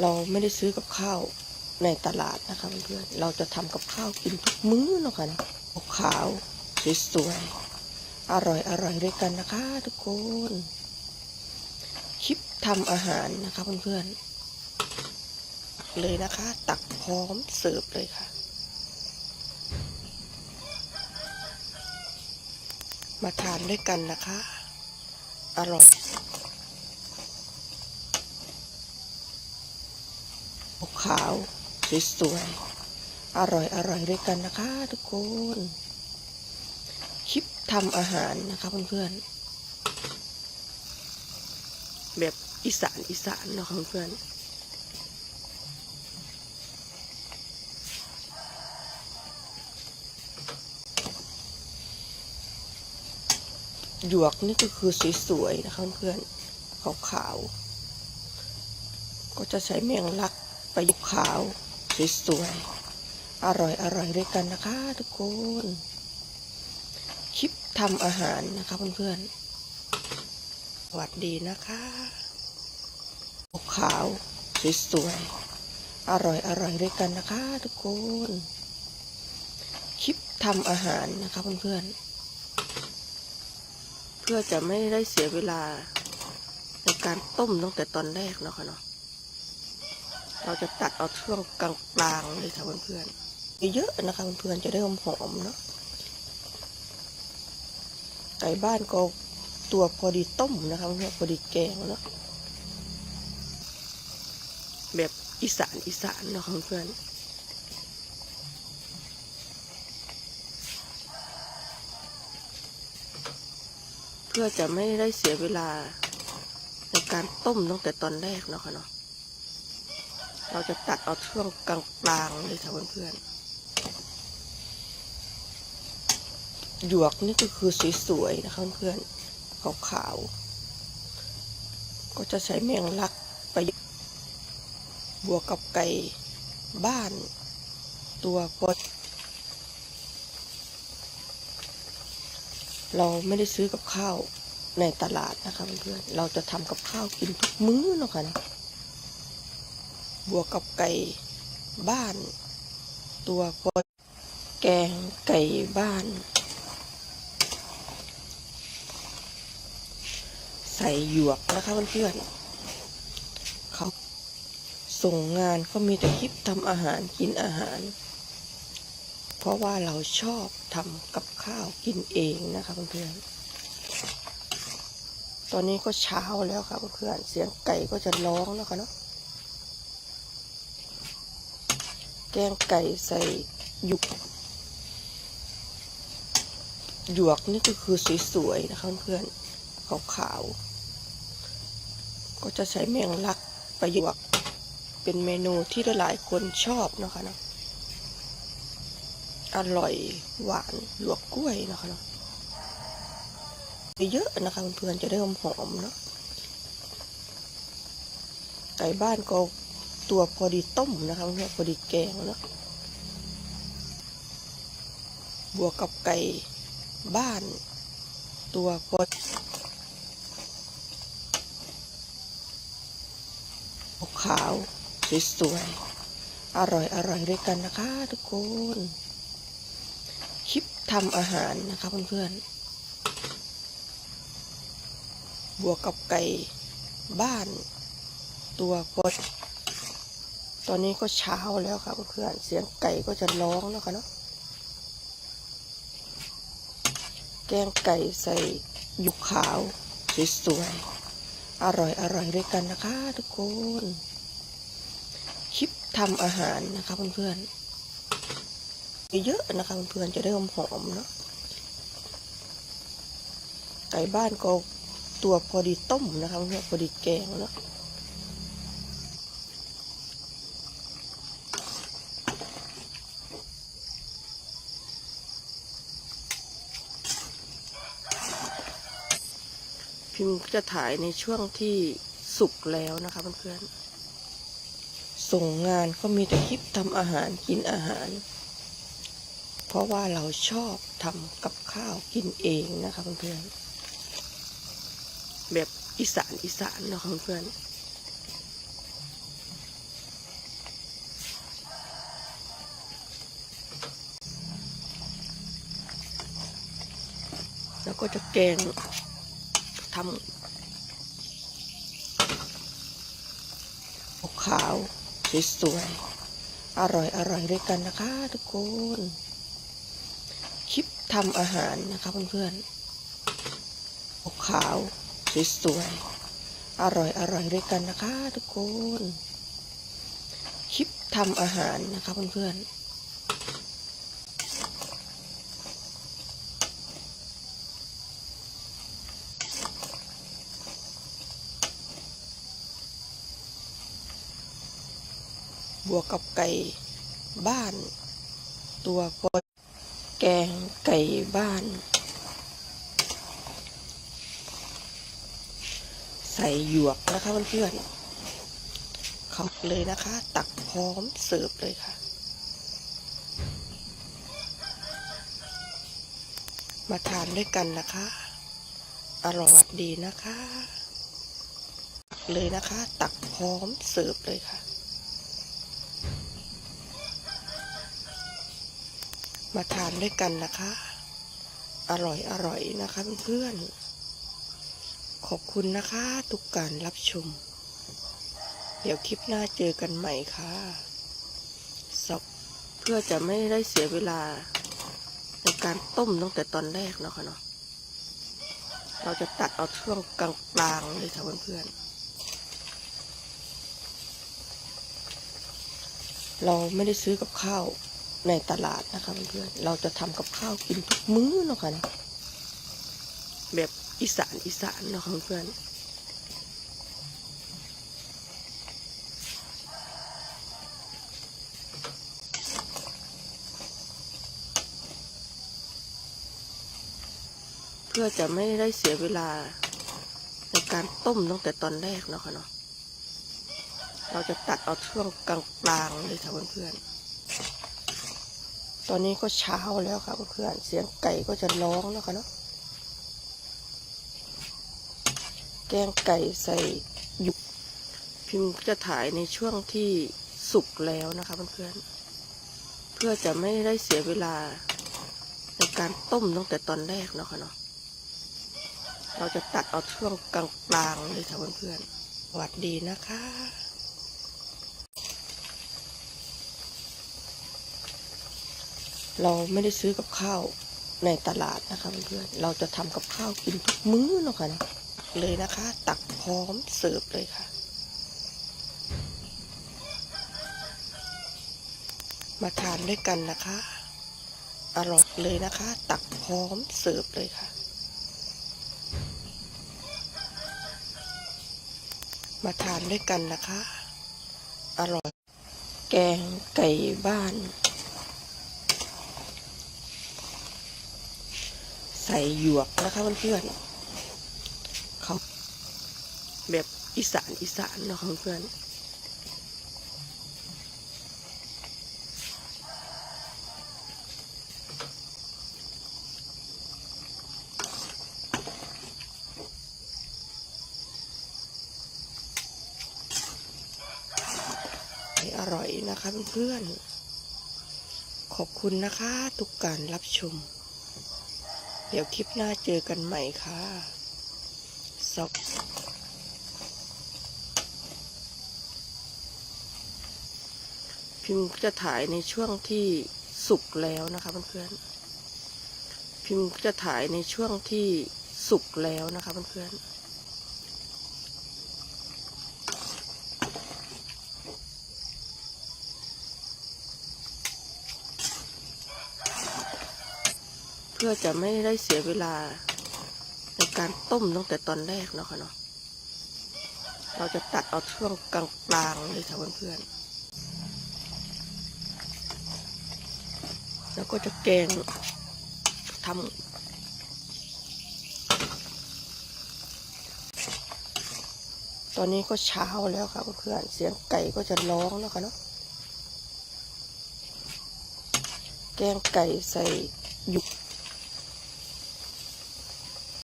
เราไม่ได้ซื้อกับข้าวในตลาดนะคะเพื่อนๆเราจะทำกับข้าวกินทุกมื้อเนาะค่ะนะขาวสวยๆอร่อยอร่อยด้วยกันนะคะ ทุกคนคลิปทำอาหารนะคะเพื่อนๆเลยนะคะ ตักพร้อมเสิร์ฟเลยค่ะ มาทานด้วยกันนะคะ อร่อย ขาวสวยๆอร่อยอร่อยด้วยกันนะคะ ทุกคน คลิปทำอาหารนะคะเพื่อนๆ แบบอีสานอีสานเนาะเพื่อนๆหยวกนี่ก็คือสวยๆนะคะเพื่อนๆขาวๆก็จะใช้แมงลัก ไปยุกขาวสวยๆอร่อยอร่อยด้วยกันนะคะ ทุกคน คลิปทำอาหารนะคะเพื่อนๆสวัสดีนะคะปกขาวสวยๆอร่อยอร่อยด้วยกันนะคะ ทุกคนคลิปทำอาหารนะคะเพื่อนๆเพื่อจะไม่ได้เสียเวลาในการต้มตั้งแต่ตอนแรกเนาะค่ะเนาะ เราจะตัดเอาช่วงกลางๆเลยค่ะเพื่อนๆเยอะนะคะเพื่อนๆจะได้หอมๆเนาะไก่บ้านก็ตัวพอดีต้มนะคะเพื่อนพอดีแกงเนาะแบบอีสานอีสานเนาะเพื่อนเพื่อจะไม่ได้เสียเวลาในการต้มตั้งแต่ตอนแรกเนาะค่ะเนาะ เราจะตัดเอาช่วงกลางๆเลยค่ะเพื่อนๆหยวกนี่ก็คือสวยๆนะคะเพื่อนๆขาวๆก็จะใช้แมงลักไปบวกกับไก่บ้านตัวปดเราไม่ได้ซื้อกับข้าวในตลาดนะคะเพื่อนๆเราจะทำกับข้าวกินทุกมื้อเนาะค่ะนะ บวกกับไก่บ้าน ตัวปดแกงไก่บ้าน ใส่หยวกนะคะเพื่อนๆเขาส่งงานก็มีแต่คลิปทำอาหารกินอาหาร เพราะว่าเราชอบทำกับข้าวกินเองนะคะเพื่อนๆตอนนี้ก็เช้าแล้วค่ะเพื่อนเสียงไก่ก็จะร้องแล้วค่ะเนาะ แกงไก่ใส่หยุก หยวกนี่ก็คือสวยๆนะคะเพื่อนขาวๆ ก็จะใช้แมงลักไปหยวก เป็นเมนูที่หลายคนชอบนะคะเนาะอร่อยหวานหยวกกล้วยนะคะเนาะเยอะนะคะเพื่อนๆจะได้หอมๆเนาะไก่บ้านก็ ตัวพอดีต้มนะคะเพื่อนพอดีแกงเนาะบวกกับไก่บ้าน ตัวพอขาวสวยๆอร่อยอร่อยด้วยกันนะคะ ทุกคน คลิปทำอาหารนะคะเพื่อนๆบวกกับไก่บ้าน ตัวพอ ตอนนี้ก็เช้าแล้วค่ะเพื่อนเสียงไก่ก็จะร้องแล้วค่ะเนาะแกงไก่ใส่หยุกขาวสวยๆอร่อยอร่อยด้วยกันนะคะ ทุกคนคลิปทำอาหารนะคะเพื่อนๆเยอะๆนะคะเพื่อนๆจะได้หอมๆเนาะไก่บ้านก็ตัวพอดีต้มนะคะเพื่อนพอดีแกงเนาะ พิมพ์จะถ่ายในช่วงที่สุกแล้วนะคะเพื่อนๆ ส่งงานก็มีแต่คลิปทำอาหารกินอาหาร เพราะว่าเราชอบทำกับข้าวกินเองนะคะเพื่อนๆ แบบอีสานอีสานนะคะเพื่อนๆแล้วก็จะแกงำขาวสวยๆอร่อยอร่อยด้วยกันนะคะ ทุกคน คลิปทำอาหารนะคะเพื่อนๆอกขาวสวยๆอร่อยอร่อยด้วยกันนะคะ ทุกคน คลิปทำอาหารนะคะเพื่อนๆ บวกกับไก่บ้าน ตัวก็แกงไก่บ้าน ใส่หยวกนะคะเพื่อนๆเขาเลยนะคะ ตักพร้อมเสิร์ฟเลยค่ะ มาทานด้วยกันนะคะ อร่อยดีนะคะ เลยนะคะ ตักพร้อมเสิร์ฟเลยค่ะ มาทานด้วยกันนะคะ อร่อยอร่อยนะคะเพื่อนๆขอบคุณนะคะทุกการรับชม เดี๋ยวคลิปหน้าเจอกันใหม่ค่ะสับเพื่อจะไม่ได้เสียเวลาในการต้มตั้งแต่ตอนแรกเนาะค่ะเนาะเราจะตัดเอาช่วงกลางๆเลยค่ะเพื่อนๆเราไม่ได้ซื้อกับข้าว ในตลาดนะคะเพื่อนๆเราจะทำกับข้าวกินทุกมื้อเนาะค่ะนะแบบอีสานอีสานเนาะค่ะเพื่อนเพื่อจะไม่ได้เสียเวลาในการต้มตั้งแต่ตอนแรกเนาะค่ะเนาะเราจะตัดเอาช่วงกลางๆเลยค่ะเพื่อนๆ ตอนนี้ก็เช้าแล้วค่ะเพื่อนเสียงไก่ก็จะร้องแล้วค่ะเนาะแกงไก่ใส่หยุกพิมพ์จะถ่ายในช่วงที่สุกแล้วนะคะเพื่อนๆเพื่อจะไม่ได้เสียเวลาในการต้มตั้งแต่ตอนแรกเนาะค่ะเนาะเราจะตัดเอาช่วงกลางๆเลยค่ะเพื่อนๆสวัสดีนะคะ เราไม่ได้ซื้อกับข้าวในตลาดนะคะเพื่อนๆเราจะทำกับข้าวกินทุกมื้อเนาะค่ะนะเลยนะคะ ตักพร้อมเสิร์ฟเลยค่ะ มาทานด้วยกันนะคะ อร่อยเลยนะคะ ตักพร้อมเสิร์ฟเลยค่ะ มาทานด้วยกันนะคะ อร่อย แกงไก่บ้าน ใส่หยวกนะคะเพื่อนๆเขาแบบอีสานอีสานเนาะเพื่อนอร่อยนะคะเพื่อนๆขอบคุณนะคะ ทุกการรับชม เดี๋ยวคลิปหน้าเจอกันใหม่ค่ะสับพิมพ์จะถ่ายในช่วงที่สุกแล้วนะคะเพื่อนๆพิมพ์จะถ่ายในช่วงที่สุกแล้วนะคะเพื่อนๆ พื่อจะไม่ได้เสียเวลาในการต้มตั้งแต่ตอนแรกเนาะค่ะเนาะ เราจะตัดเอาช่วงกลางๆเลยค่ะเพื่อนๆ แล้วก็จะแกงทำตอนนี้ก็เช้าแล้วค่ะเพื่อนๆ เสียงไก่ก็จะร้องแล้วค่ะเนาะ แกงไก่ใส่หยุก